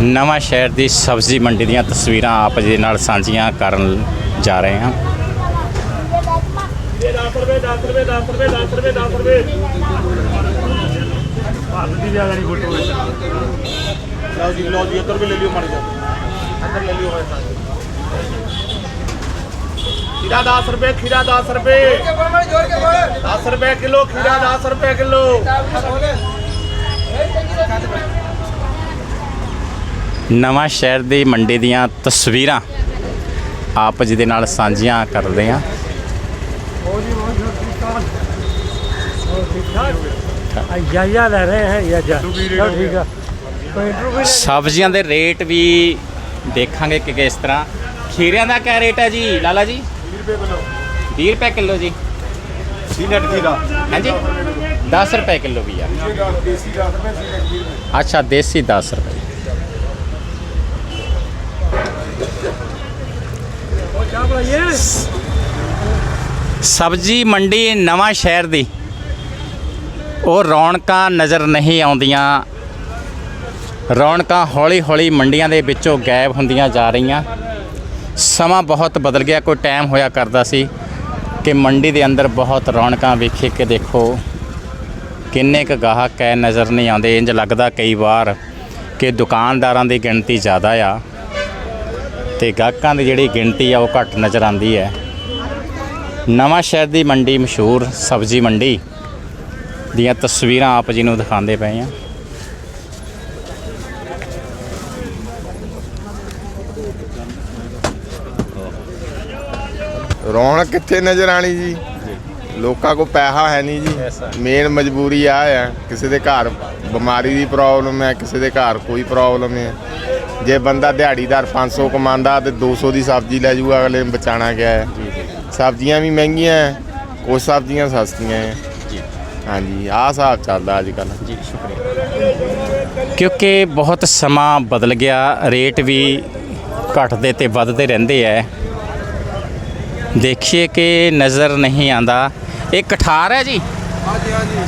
ਨਵਾਂ ਸ਼ਹਿਰ ਦੀ ਸਬਜ਼ੀ ਮੰਡੀ ਦੀਆਂ ਤਸਵੀਰਾਂ ਆਪ ਜੀ ਨਾਲ ਸਾਂਝੀਆਂ ਕਰਨ ਜਾ ਰਹੇ ਹਾਂ। 10 ਰੁਪਏ 10 ਰੁਪਏ 10 ਰੁਪਏ 10 ਰੁਪਏ 10 ਰੁਪਏ ਭਾਰਤ ਦੀ ਜ਼ਿਆਦਾ ਨਹੀਂ ਫੋਟੋ ਵਿੱਚ ਲਓ ਜੀ ਲਓ ਜੀ ਇੱਧਰ ਵੀ ਲੈ ਲਿਓ ਮਾੜੀ ਜਾ ਇੱਧਰ ਲੈ ਲਿਓ ਹੋਏ ਖੀਰਾ 10 ਰੁਪਏ, ਖੀਰਾ 10 ਰੁਪਏ। 10 ਰੁਪਏ ਕਿਲੋ, ਖੀਰਾ 10 ਰੁਪਏ ਕਿਲੋ। ਨਵਾਂ ਸ਼ਹਿਰ ਦੀ ਮੰਡੀ ਦੀਆਂ ਤਸਵੀਰਾਂ ਆਪ ਜੀ ਦੇ ਨਾਲ ਸਾਂਝੀਆਂ ਕਰਦੇ ਹਾਂ। ਯਾਇਆ ਲੈ ਰਹੇ ਹੈ ਯਾਜਾ ਚਲੋ ਠੀਕ ਆ ਸਬਜ਼ੀਆਂ ਦੇ ਰੇਟ ਵੀ ਦੇਖਾਂਗੇ ਕਿ ਕਿਸ ਤਰ੍ਹਾਂ। ਖੀਰਿਆਂ ਦਾ ਕਿਆ ਰੇਟ ਹੈ ਜੀ, ਲਾਲਾ ਜੀ? 20 ਰੁਪਏ ਕਿਲੋ ਜੀ। ਸੀਨਟ ਖੀਰਾ ਹਾਂਜੀ? 10 ਰੁਪਏ ਕਿਲੋ ਵੀ ਆ। ਦੇਸੀ 10 ਰੁਪਏ ਸੀਨਟ ਖੀਰਾ ਅੱਛਾ, ਦੇਸੀ 10 ਰੁਪਏ। ਸਬਜ਼ੀ ਮੰਡੀ ਨਵਾਂ ਸ਼ਹਿਰ ਦੀ। ਉਹ ਰੌਣਕਾਂ ਨਜ਼ਰ ਨਹੀਂ ਆਉਂਦੀਆਂ। ਰੌਣਕਾਂ ਹੌਲੀ-ਹੌਲੀ ਮੰਡੀਆਂ ਦੇ ਵਿੱਚੋਂ ਗਾਇਬ ਹੁੰਦੀਆਂ ਜਾ ਰਹੀਆਂ। ਸਮਾਂ ਬਹੁਤ ਬਦਲ ਗਿਆ, ਕੋਈ ਟਾਈਮ ਹੋਇਆ ਕਰਦਾ ਸੀ ਕਿ ਮੰਡੀ ਦੇ ਅੰਦਰ ਬਹੁਤ ਰੌਣਕਾਂ ਵੇਖੇ ਕਿ ਦੇਖੋ, ਕਿੰਨੇ ਕੁ ਗਾਹਕ ਹੈ ਨਜ਼ਰ ਨਹੀਂ ਆਉਂਦੇ। ਇੰਜ ਲੱਗਦਾ ਕਈ ਵਾਰ ਕਿ ਦੁਕਾਨਦਾਰਾਂ ਦੀ ਗਿਣਤੀ ਜ਼ਿਆਦਾ ਆ। ਤੇ ਗਾਹਕਾਂ ਦੀ ਜਿਹੜੀ ਗਿਣਤੀ ਆ ਉਹ ਘੱਟ ਨਜ਼ਰ ਆਉਂਦੀ ਹੈ। ਨਵਾਂ ਸ਼ਹਿਰ ਦੀ ਮੰਡੀ ਮਸ਼ਹੂਰ ਸਬਜ਼ੀ ਮੰਡੀ ਦੀਆਂ ਤਸਵੀਰਾਂ ਆਪ ਜੀ ਨੂੰ ਦਿਖਾਉਂਦੇ ਪਏ ਆ ਰੌਣਕ ਕਿੱਥੇ ਨਜ਼ਰ ਆਣੀ ਜੀ? ਲੋਕਾਂ ਕੋ ਪੈਸਾ ਹੈ ਨਹੀਂ ਜੀ। ਮੇਨ ਮਜਬੂਰੀ ਆ ਹੈ। ਕਿਸੇ ਦੇ ਘਰ ਬਿਮਾਰੀ ਦੀ ਪ੍ਰੋਬਲਮ ਹੈ ਕਿਸੇ ਦੇ ਘਰ ਕੋਈ ਪ੍ਰੋਬਲਮ ਹੈ। ਜੇ ਬੰਦਾ ਦਿਹਾੜੀਦਾਰ 500 ਕਮਾਉਂਦਾ ਤੇ 200 ਦੀ ਸਬਜ਼ੀ ਲੈ ਜੂਗਾ ਅਗਲੇ ਨੂੰ ਬਚਾਣਾ ਗਿਆ ਹੈ? ਸਬਜ਼ੀਆਂ ਵੀ ਮਹਿੰਗੀਆਂ ਹੈ ਕੁਝ ਸਬਜ਼ੀਆਂ ਸਸਤੀਆਂ ਹੈ। ਹਾਂਜੀ ਆਹ ਹਿਸਾਬ ਚੱਲਦਾ ਅੱਜ ਕੱਲ੍ਹ ਜੀ ਸ਼ੁਕਰੀਆ। ਕਿਉਂਕਿ ਬਹੁਤ ਸਮਾਂ ਬਦਲ ਗਿਆ ਰੇਟ ਵੀ ਘਟਦੇ ਤੇ ਵੱਧਦੇ ਰਹਿੰਦੇ ਐ ਦੇਖੀਏ ਕਿ ਨਜ਼ਰ ਨਹੀਂ ਆਂਦਾ ਇਹ ਕਠਾਰ ਹੈ ਜੀ? ਹਾਂਜੀ ਹਾਂਜੀ।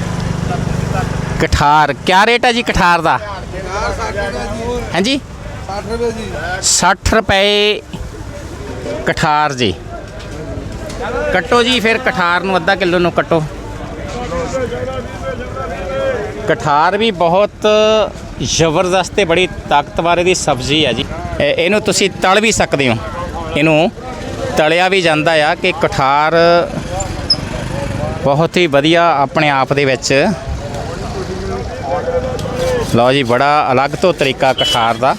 ਕਠਾਰ ਕਿਆ ਰੇਟ ਹੈ ਜੀ ਕਠਾਰ ਦਾ? ਹਾਂਜੀ? 60 ਰੁਪਏ ਜੀ। 60 ਰੁਪਏ ਕਠਾਰ ਜੀ। ਕੱਟੋ ਜੀ, ਫਿਰ ਕਠਾਰ ਨੂੰ ਅੱਧਾ ਕਿਲੋ ਨੂੰ ਕੱਟੋ। ਕਠਾਰ ਵੀ ਬਹੁਤ ਜ਼ਬਰਦਸਤ ਤੇ ਬੜੀ ਤਾਕਤਵਰ ਇਹਦੀ ਸਬਜ਼ੀ ਹੈ ਜੀ। ਇਹਨੂੰ ਤੁਸੀਂ ਤਲ ਵੀ ਸਕਦੇ ਹੋ। ਇਹਨੂੰ ਤਲਿਆ ਵੀ ਜਾਂਦਾ ਆ ਕਿ ਕਠਾਰ ਬਹੁਤ ਹੀ ਵਧੀਆ ਆਪਣੇ ਆਪ ਦੇ ਵਿੱਚ। ਲਓ ਜੀ, ਬੜਾ ਅਲੱਗ ਤੋਂ ਤਰੀਕਾ ਕਠਾਰ ਦਾ।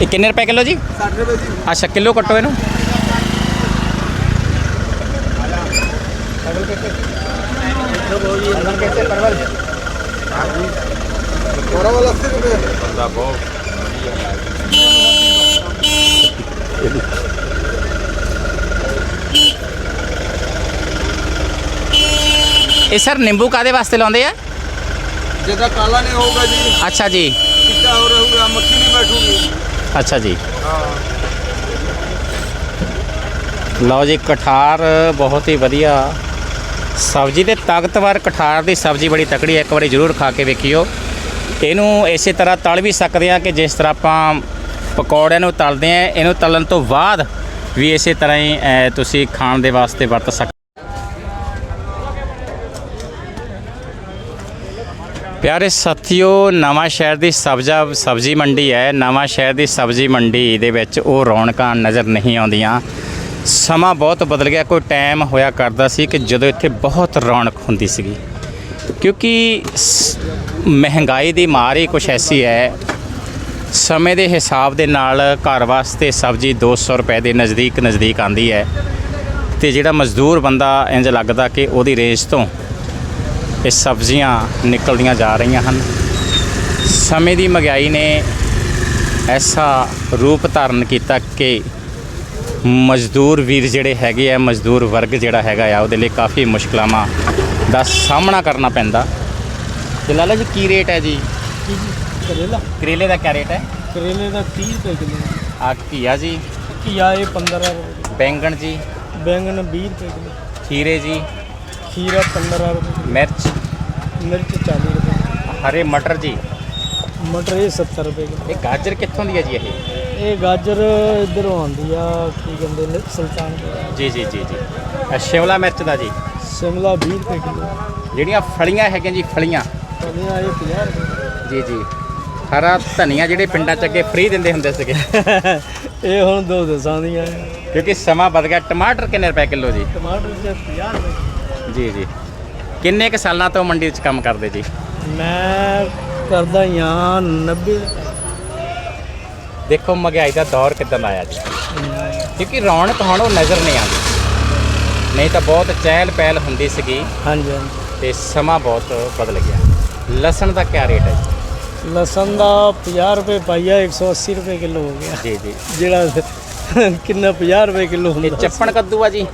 ਇਹ ਕਿੰਨੇ ਰੁਪਏ ਕਿਲੋ ਜੀ? 60 ਰੁਪਏ ਜੀ। ਅੱਛਾ ਕਿਲੋ ਕੱਟੋ ਇਹਨੂੰ। ਥੋੜਾ ਵਾਲਾ 80 ਰੁਪਏ ਇਹ ਸਰ ਨਿੰਬੂ ਕਾਦੇ ਵਾਸਤੇ ਲਾਉਂਦੇ ਆ? ਜਿਹਦਾ ਕਾਲਾ ਨਹੀਂ ਹੋਊਗਾ ਜੀ। ਅੱਛਾ ਜੀ। ਚਿੱਟਾ ਹੋ ਰਹੂਗਾ ਮੱਖੀ ਨਹੀਂ ਬੈਠੂਗੀ। ਅੱਛਾ ਜੀ। ਹਾਂ। ਲਓ ਜੀ ਕਠਾਰ ਬਹੁਤ ਹੀ ਵਧੀਆ। ਸਬਜ਼ੀ ਦੇ ਤਾਕਤਵਰ ਕਠਾਰ ਦੀ ਸਬਜ਼ੀ ਬੜੀ ਤਕੜੀ ਹੈ ਇੱਕ ਵਾਰੀ ਜ਼ਰੂਰ ਖਾ ਕੇ ਵੇਖਿਓ। ਇਹਨੂੰ ਇਸੇ ਤਰ੍ਹਾਂ ਤਲ ਵੀ ਸਕਦੇ ਆ ਕਿ ਜਿਸ ਤਰ੍ਹਾਂ ਆਪਾਂ ਪਕੌੜਿਆਂ ਨੂੰ ਤਲਦੇ ਆ ਇਹਨੂੰ ਤਲਣ ਤੋਂ ਬਾਅਦ ਵੀ ਇਸੇ ਤਰ੍ਹਾਂ ਹੀ ਤੁਸੀਂ ਖਾਣ ਦੇ ਵਾਸਤੇ ਵਰਤ ਸਕਦੇ ਪਿਆਰੇ ਸਾਥੀਓ, ਨਵਾਂ ਸ਼ਹਿਰ ਦੀ ਸਬਜ਼ਾ, ਸਬਜ਼ੀ ਮੰਡੀ ਹੈ। ਨਵਾਂ ਸ਼ਹਿਰ ਦੀ ਸਬਜ਼ੀ ਮੰਡੀ ਦੇ ਵਿੱਚ ਉਹ ਰੌਣਕਾਂ ਨਜ਼ਰ ਨਹੀਂ ਆਉਂਦੀਆਂ। ਸਮਾਂ ਬਹੁਤ ਬਦਲ ਗਿਆ। ਕੋਈ ਟਾਈਮ ਹੋਇਆ ਕਰਦਾ ਸੀ ਕਿ ਜਦੋਂ ਇੱਥੇ ਬਹੁਤ ਰੌਣਕ ਹੁੰਦੀ ਸੀਗੀ। ਕਿਉਂਕਿ ਸ- ਮਹਿੰਗਾਈ ਦੀ ਮਾਰ ਹੀ ਕੁਛ ਐਸੀ ਹੈ। ਸਮੇਂ ਦੇ ਹਿਸਾਬ ਦੇ ਨਾਲ ਘਰ ਵਾਸਤੇ ਸਬਜ਼ੀ 200 ਰੁਪਏ ਦੇ ਨਜ਼ਦੀਕ ਨਜ਼ਦੀਕ ਆਂਦੀ ਹੈ। ਤੇ ਜਿਹੜਾ ਮਜ਼ਦੂਰ ਬੰਦਾ ਇੰਜ ਲੱਗਦਾ ਕਿ ਉਹਦੀ ਰੇਂਜ ਤੋਂ ਇਹ ਸਬਜ਼ੀਆਂ ਨਿਕਲਦੀਆਂ ਜਾ ਰਹੀਆਂ ਹਨ। ਸਮੇਂ ਦੀ ਮਹਿੰਗਾਈ ਨੇ ਐਸਾ ਰੂਪ ਧਾਰਨ ਕੀਤਾ ਕਿ ਮਜ਼ਦੂਰ ਵੀਰ ਜਿਹੜੇ ਹੈਗੇ ਆ ਮਜ਼ਦੂਰ ਵਰਗ ਜਿਹੜਾ ਹੈਗਾ ਆ ਉਹਦੇ ਲਈ ਕਾਫੀ ਮੁਸ਼ਕਲਾਂ ਦਾ ਸਾਹਮਣਾ ਕਰਨਾ ਪੈਂਦਾ। ਤੇ ਲਾਲਾ ਜੀ ਕੀ ਰੇਟ ਹੈ ਜੀ? ਕਰੇਲਾ। ਕਰੇਲੇ ਦਾ ਕੀ ਰੇਟ ਹੈ? ਕਰੇਲੇ ਦਾ 30 ਰੁਪਏ ਕਿਲੋ ਆ ਘੀਆ ਜੀ। ਘੀਆ ਇਹ 15 ਬੈਂਗਣ ਜੀ। ਬੈਂਗਣ 20 ਰੁਪਏ ਕਿਲੋ। ਖੀਰੇ ਜੀ। खीरा पंद्रह रुपये ਮਿਰਚ किलो मिर्च चालीस रुपये ਹਰੇ ਮਟਰ ਜੀ मटर ये सत्तर रुपये किलो ਇਹ ਗਾਜਰ ਕਿੱਥੋਂ ਦੀ ਹੈ ਜੀ ਇਹ ਇਹ ਗਾਜਰ ਇਧਰੋਂ ਆਉਂਦੀ ਆ ਕੀ ਕਹਿੰਦੇ ਨੇ ਸੁਲਤਾਨਪੁਰ ਜੀ ਜੀ ਜੀ ਜੀ ਇਹ ਸ਼ਿਮਲਾ ਮਿਰਚ ਦਾ ਜੀ ਸ਼ਿਮਲਾ 20 ਰੁਪਏ ਕਿਲੋ ਜਿਹੜੀਆਂ ਫਲੀਆਂ ਹੈਗੀਆਂ ਜੀ ਫਲੀਆਂ ਫਲੀਆਂ ਇਹ 50 ਰੁਪਏ ਜੀ ਜੀ ਹਰਾ ਧਨੀਆ ਜਿਹੜੇ ਪਿੰਡਾਂ ਚ ਅੱਗੇ ਫ੍ਰੀ ਦਿੰਦੇ ਹੁੰਦੇ ਸੀਗੇ ਇਹ ਹੁਣ ਦੋ ਦਸਾਂ ਦੀਆਂ ਆ। ਕਿਉਂਕਿ ਸਮਾਂ ਬਦਲ ਗਿਆ ਟਮਾਟਰ ਕਿੰਨੇ ਰੁਪਏ ਕਿਲੋ ਜੀ ਟਮਾਟਰ ਚ 50 ਰੁਪਏ ਜੀ ਜੀ। ਕਿੰਨੇ ਕ ਸਾਲਾਂ ਤੋਂ ਮੰਡੀ 'ਚ ਕੰਮ ਕਰਦੇ ਜੀ? ਮੈਂ ਕਰਦਾ ਹਾਂ 90 ਦੇਖੋ ਮਹਿੰਗਾਈ ਦਾ ਦੌਰ ਕਿਦਾਂ ਆਇਆ ਜੀ। ਕਿਉਂਕਿ ਰੌਣਕ ਹੁਣ ਉਹ ਨਜ਼ਰ ਨਹੀਂ ਆਉਂਦੀ। ਨਹੀਂ ਤਾਂ ਬਹੁਤ ਚਹਿਲ ਪਹਿਲ ਹੁੰਦੀ ਸੀਗੀ। ਹਾਂਜੀ ਹਾਂਜੀ। ਤੇ ਸਮਾਂ ਬਹੁਤ ਬਦਲ ਗਿਆ। ਲਸਣ ਦਾ ਕੀ ਰੇਟ ਹੈ ਜੀ? ਲਸਣ ਦਾ 50 ਰੁਪਏ ਪਾਈਆ 180 ਰੁਪਏ ਕਿਲੋ ਹੋ ਗਿਆ। ਜੀ ਜੀ। ਜਿਹੜਾ ਕਿੰਨਾ 50 ਰੁਪਏ ਕਿਲੋ ਇਹ ਹੁੰਦਾ ਚੱਪਣ ਕੱਦੂ ਆ ਜੀ।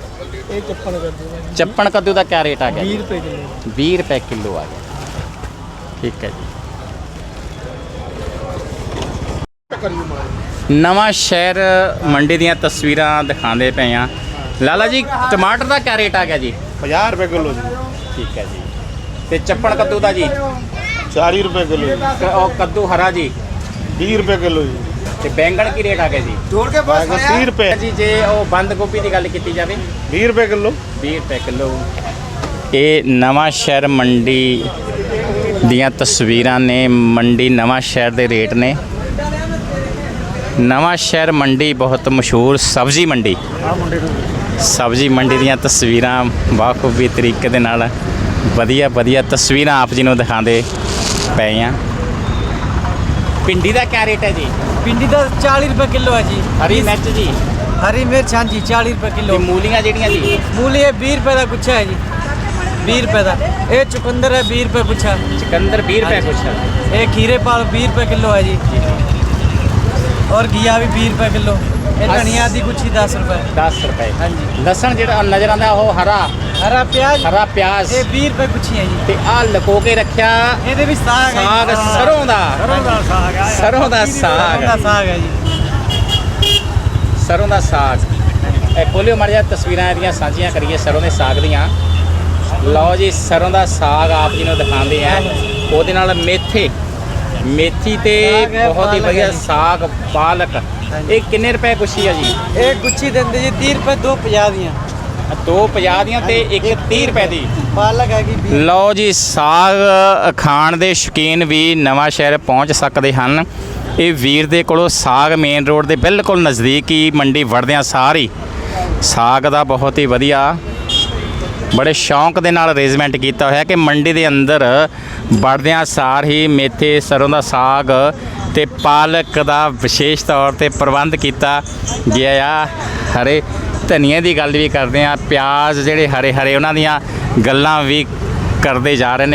ਇਹ ਚੱਪਣ ਕਰ ਦੂੰਗਾ ਚੱਪਣ ਕੱਦੂ ਦਾ ਕੀ ਰੇਟ ਆ ਗਿਆ? 20 ਜੀ? ਰੁਪਏ ਕਿਲੋ। 20 ਰੁਪਏ ਕਿਲੋ ਆ ਗਿਆ। ਠੀਕ ਹੈ ਜੀ। ਨਵਾਂ ਸ਼ਹਿਰ ਮੰਡੀ ਦੀਆਂ ਤਸਵੀਰਾਂ ਦਿਖਾਉਂਦੇ ਪਏ ਆ ਲਾਲਾ ਜੀ ਟਮਾਟਰ ਦਾ ਕੀ ਰੇਟ ਆ ਗਿਆ ਜੀ? 50 ਰੁਪਏ ਕਿਲੋ ਜੀ। ਠੀਕ ਹੈ ਜੀ। ਤੇ ਚੱਪਣ ਕੱਦੂ ਦਾ ਜੀ? 40 ਰੁਪਏ ਕਿਲੋ ਜੀ। ਕ- ਉਹ ਕੱਦੂ ਹਰਾ ਜੀ। 20 ਰੁਪਏ ਕਿਲੋ ਜੀ। ਤੇ ਬੈਂਗਣ ਕੀ ਰੇਟ ਆ ਗਿਆ ਜੀ? ਬੈਂਗਣ 30 ਰੁਪਏ। ਜੀ ਜੇ ਉਹ ਬੰਦ ਗੋਭੀ ਦੀ ਗੱਲ ਕੀਤੀ ਜਾਵੇ। 20 ਰੁਪਏ ਕਿਲੋ। 20 ਰੁਪਏ ਕਿਲੋ। ਇਹ ਨਵਾਂ ਸ਼ਹਿਰ ਮੰਡੀ ਦੀਆਂ ਤਸਵੀਰਾਂ ਨੇ। ਮੰਡੀ ਨਵਾਂ ਸ਼ਹਿਰ ਦੇ ਰੇਟ ਨੇ। ਨਵਾਂ ਸ਼ਹਿਰ ਮੰਡੀ ਬਹੁਤ ਮਸ਼ਹੂਰ ਸਬਜ਼ੀ ਮੰਡੀ। ਸਬਜ਼ੀ ਮੰਡੀ ਦੀਆਂ ਤਸਵੀਰਾਂ ਬਾਖੂਬੀ ਤਰੀਕੇ ਦੇ ਨਾਲ ਵਧੀਆ ਵਧੀਆ ਤਸਵੀਰਾਂ ਆਪ ਜੀ ਨੂੰ ਦਿਖਾਉਂਦੇ ਪਏ ਆ। ਪਿੰਡੀ ਦਾ ਕਿਆ ਰੇਟ ਹੈ ਜੀ? ਪਿੰਡੀ ਦਾ 40 ਰੁਪਏ ਕਿਲੋ ਹੈ ਜੀ। ਹਰੀ ਮਿਰਚ ਜੀ? ਹਰੀ ਮਿਰਚ ਹਾਂ ਜੀ 40 ਰੁਪਏ ਤੇ ਮੂਲੀਆਂ ਜਿਹੜੀਆਂ ਜੀ? ਮੂਲੀ ਇਹ 20 ਰੁਪਏ ਦਾ ਗੁੱਛਾ ਹੈ ਜੀ। 20 ਰੁਪਏ ਦਾ। ਇਹ ਚੁਕੰਦਰ ਹੈ 20 ਰੁਪਏ ਗੁੱਛਾ ਚੁਕੰਦਰ 20 ਰੁਪਏ ਕੁਛ ਇਹ ਖੀਰੇ ਪਾਲ 20 ਰੁਪਏ ਕਿਲੋ ਹੈ ਜੀ। ਔਰ ਘੀਆ ਵੀ 20 ਰੁਪਏ ਕਿਲੋ। ਇਹ ਧਨੀਆ ਦੀ ਗੁੱਛੀ 10 ਰੁਪਏ। 10 ਰੁਪਏ। ਹਾਂਜੀ। ਲਸਣ ਜਿਹੜਾ ਨਜ਼ਰ ਆਉਂਦਾ ਉਹ ਹਰਾ। ਹਰਾ ਪਿਆਜ਼। ਹਰਾ ਪਿਆਜ਼। ਇਹ 20 ਰੁਪਏ ਗੁੱਛੀ ਹੈ ਜੀ। ਤੇ ਆ ਲਕੋ ਕੇ ਰੱਖਿਆ। ਇਹਦੇ ਵਿੱਚ ਸਾਗ ਹੈ ਸਾਗ ਸਰੋਂ ਦਾ। ਸਰੋਂ ਦਾ ਸਾਗ ਹੈ। ਸਰੋਂ ਦਾ ਸਾਗ। ਦਾ ਸਾਗ ਹੈ ਜੀ। ਸਰੋਂ ਦਾ ਸਾਗ। ਇਹ ਖੋਲਿਓ ਮਰ ਜਾ ਤਸਵੀਰਾਂ ਇਹਦੀਆਂ ਸਾਂਝੀਆਂ ਕਰੀਏ ਸਰੋਂ ਦੇ ਸਾਗ ਦੀਆਂ। ਲਓ ਜੀ ਸਰੋਂ ਦਾ ਸਾਗ ਆਪ ਜੀ ਨੂੰ ਦਿਖਾਉਂਦੇ ਆ। ਉਹਦੇ ਨਾਲ ਮੇਥੇ। ਮੇਥੀ ਤੇ ਬਹੁਤ ਹੀ ਵਧੀਆ ਸਾਗ ਪਾਲਕ। ਇਹ ਕਿੰਨੇ ਰੁਪਏ ਗੁੱਛੀ ਆ ਜੀ? ਇਹ ਗੁੱਛੀ ਦਿੰਦੇ ਜੀ 30 ਰੁਪਏ ਦੋ 50 ਦੀਆਂ। ਦੋ 50 ਦੀਆਂ ਤੇ ਇੱਕ 30 ਰੁਪਏ ਦੀ। ਪਾਲਕ ਹੈਗੀ ਲਓ ਜੀ ਸਾਗ ਖਾਣ ਦੇ ਸ਼ੌਕੀਨ ਵੀ ਨਵਾਂ ਸ਼ਹਿਰ ਪਹੁੰਚ ਸਕਦੇ ਹਨ। ਇਹ ਵੀਰ ਦੇ ਕੋਲੋਂ ਸਾਗ ਮੇਨ ਰੋਡ ਦੇ ਬਿਲਕੁਲ ਨਜ਼ਦੀਕ ਹੀ ਮੰਡੀ ਵੜਦਿਆਂ ਸਾਰੀ ਸਾਗ ਦਾ ਬਹੁਤ ਹੀ ਵਧੀਆ ਬੜੇ ਸ਼ੌਂਕ ਦੇ ਨਾਲ ਅਰੇਂਜਮੈਂਟ ਕੀਤਾ ਹੋਇਆ ਕਿ ਮੰਡੀ ਦੇ ਅੰਦਰ ਵੜਦਿਆਂ ਸਾਰ ਹੀ ਮੇਥੇ ਸਰੋਂ ਦਾ ਸਾਗ ਤੇ ਪਾਲਕ ਦਾ ਵਿਸ਼ੇਸ਼ ਤੌਰ ਤੇ ਪ੍ਰਬੰਧ ਕੀਤਾ ਗਿਆ ਆ। ਹਰੇ ਧਨੀਏ ਦੀ ਗੱਲ ਵੀ ਕਰਦੇ ਆ, ਪਿਆਜ਼ ਜਿਹੜੇ ਹਰੇ ਹਰੇ ਉਹਨਾਂ ਦੀਆਂ ਗੱਲਾਂ ਵੀ ਕਰਦੇ ਜਾ ਰਹੇ ਨੇ